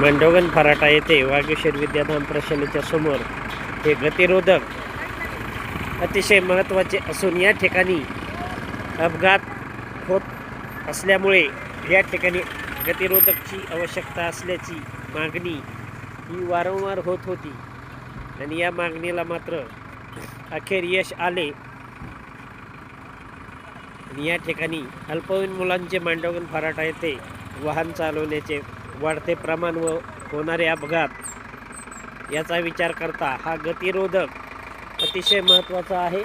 मंडोगन फराटा येथे वागेश्वर विद्याधाम प्रशालेच्या समोर हे गतिरोधक अतिशय महत्त्वाचे असून या ठिकाणी अपघात होत असल्यामुळे या ठिकाणी गतिरोधकची आवश्यकता असल्याची मागणी ही वारंवार होत होती. आणि या मागणीला मात्र अखेर यश आले. आणि या ठिकाणी अल्पवयीन मुलांचे मांडवगण फराटा येथे वाहन चालवण्याचे वाढते प्रमाण व होणारे अपघात याचा विचार करता हा गतिरोधक अतिशय महत्त्वाचा आहे.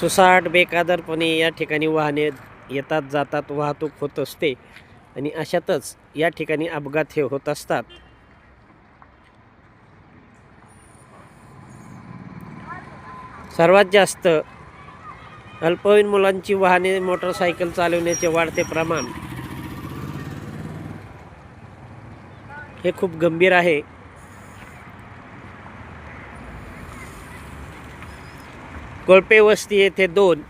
सुसाट बेकादरपणे या ठिकाणी वाहने येतात जातात वाहतूक होत असते आणि अशातच या ठिकाणी अपघात हे होत असतात. सर्वात जास्त अल्पवयीन मुलांची वाहने मोटरसायकल चालवण्याचे वाढते प्रमाण हे खूप गंभीर आहे. कोळपे वस्ती येथे दोन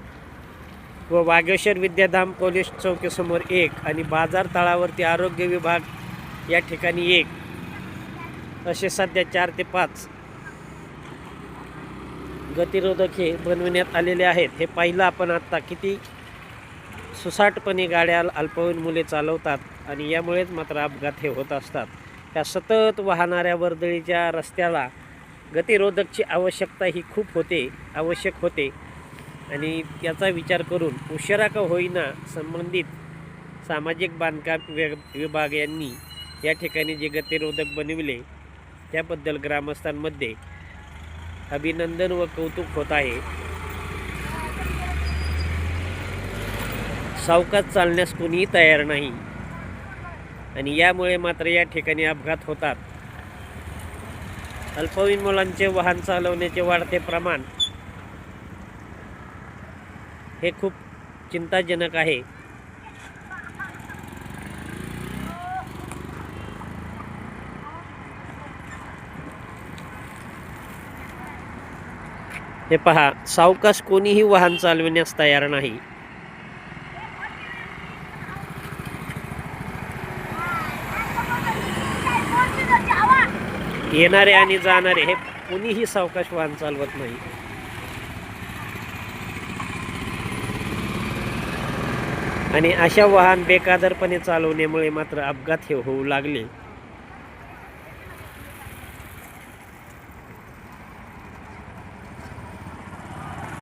व वागेश्वर विद्याधाम पोलीस चौकीसमोर एक आणि बाजार तळावरती आरोग्य विभाग या ठिकाणी एक. असे सध्या चार ते पाच गतिरोधक हे बनविण्यात आलेले आहेत. हे पाहिलं आपण आत्ता किती सुसाटपणे गाड्या अल्पवयीन मुले चालवतात आणि यामुळेच मात्र अपघात हे होत असतात. त्या सतत वाहणाऱ्या वर्दळीच्या रस्त्याला गतिरोधकची आवश्यकता ही खूप होते आवश्यक होते. आणि याचा विचार करून उशिरा का होईना संबंधित सामाजिक बांधकाम वि विभाग यांनी या ठिकाणी जे गतिरोधक बनविले त्याबद्दल ग्रामस्थांमध्ये अभिनंदन व कौतुक होत आहे. सावकात चालण्यास कोणीही तयार नाही. आणि यामुळे मात्र या ठिकाणी अपघात होतात. अल्पवयीन मुलांचे वाहन चालवण्याचे वाढते प्रमाण हे खूप चिंताजनक आहे. हे पहा सावकाश कोणीही वाहन चालविण्यास तयार नाही. येणारे आणि जाणारे हे कोणीही सावकाश वाहन चालवत नाही. आणि अशा वाहन बेकादरपणे चालवण्यामुळे मात्र अपघात हे होऊ लागले.